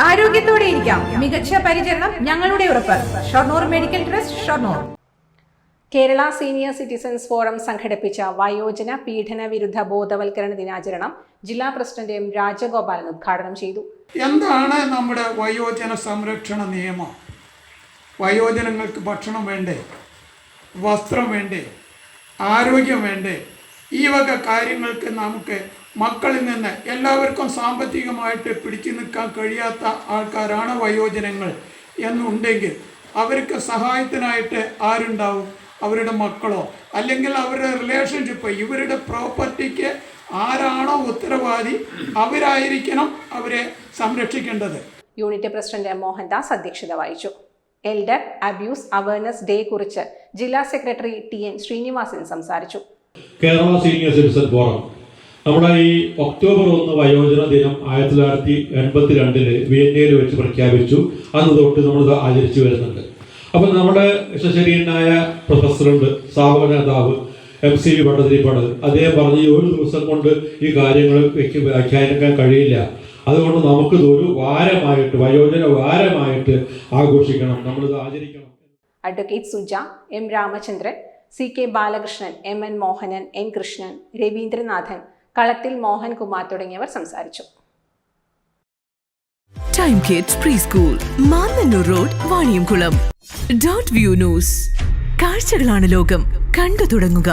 ആരോഗ്യത്തോടെ ഇരിക്കാം. മികച്ച പരിചരണം ഞങ്ങളുടെ ഉറപ്പ്. Shoranur medical trust Shoranur. Kerala senior citizens forum സംഘടിപ്പിച്ച വയോജന പീഡന വിരുദ്ധ ബോധവൽക്കരണ ദിനാചരണം ജില്ലാ പ്രസിഡന്റ് എം രാജഗോപാലൻ ഉദ്ഘാടനം ചെയ്തു. എന്താണ് നമ്മുടെ വയോജന സംരക്ഷണ നിയമം? വയോജനങ്ങൾക്ക് ഭക്ഷണം വേണ്ടേ? വസ്ത്രം വേണ്ടേ? ആരോഗ്യം വേണ്ടേ? ഈ വക കാര്യങ്ങൾക്ക് നമുക്ക് മക്കളിൽ നിന്ന് എല്ലാവർക്കും സാമ്പത്തികമായിട്ട് പിടിച്ചു നിൽക്കാൻ കഴിയാത്ത ആൾക്കാരാണ് വയോജനങ്ങൾ എന്നുണ്ടെങ്കിൽ അവർക്ക് സഹായത്തിനായിട്ട് ആരുണ്ടാവും? അവരുടെ മക്കളോ? അല്ലെങ്കിൽ അവരുടെ റിലേഷൻഷിപ്പ് ഇവരുടെ പ്രോപ്പർട്ടിക്ക് ആരാണോ ഉത്തരവാദി അവരായിരിക്കണം അവരെ സംരക്ഷിക്കേണ്ടത്. യൂണിറ്റ് പ്രസിഡന്റ് മോഹൻദാസ് അധ്യക്ഷത വഹിച്ചു. എൽഡർ അബ്യൂസ് അവയർനെസ് ഡേ കുറിച്ച് ജില്ലാ സെക്രട്ടറി ടി എൻ ശ്രീനിവാസൻ സംസാരിച്ചു. Kerala senior citizen forum. നമ്മുടെ ഈ ഒക്ടോബർ ഒന്ന് വയോജന ദിനം ആയിരത്തി തൊള്ളായിരത്തി എൺപത്തി രണ്ടിൽ വിയന്നയിൽ വെച്ച് പ്രഖ്യാപിച്ചു. അന്ന് തൊട്ട് നമ്മൾ ആചരിച്ചു വരുന്നുണ്ട്. അപ്പം നമ്മുടെ യശശരീനായ പ്രൊഫസറുണ്ട് സ്ഥാപക നേതാവ് എം സി വി ഭട്ടതിരിപ്പാട്. അദ്ദേഹം പറഞ്ഞ് ഒരു ദിവസം കൊണ്ട് ഈ കാര്യങ്ങൾ വ്യാഖ്യാനിക്കാൻ കഴിയില്ല. അതുകൊണ്ട് നമുക്ക് ഒരു വാരമായിട്ട് വയോജന വാരമായിട്ട് ആഘോഷിക്കണം. നമ്മളിത് ആചരിക്കണം. Advocate Suja M Ramachandran C K Balakrishnan M N Mohanan N Krishnan Raveendranathan Kalathil Mohankumar തുടങ്ങിയവർ സംസാരിച്ചു. Time kids pre school Mannannur road Vaniyamkulam dot view news കാഴ്ചകളാണ് ലോകം. കണ്ടു തുടങ്ങുക.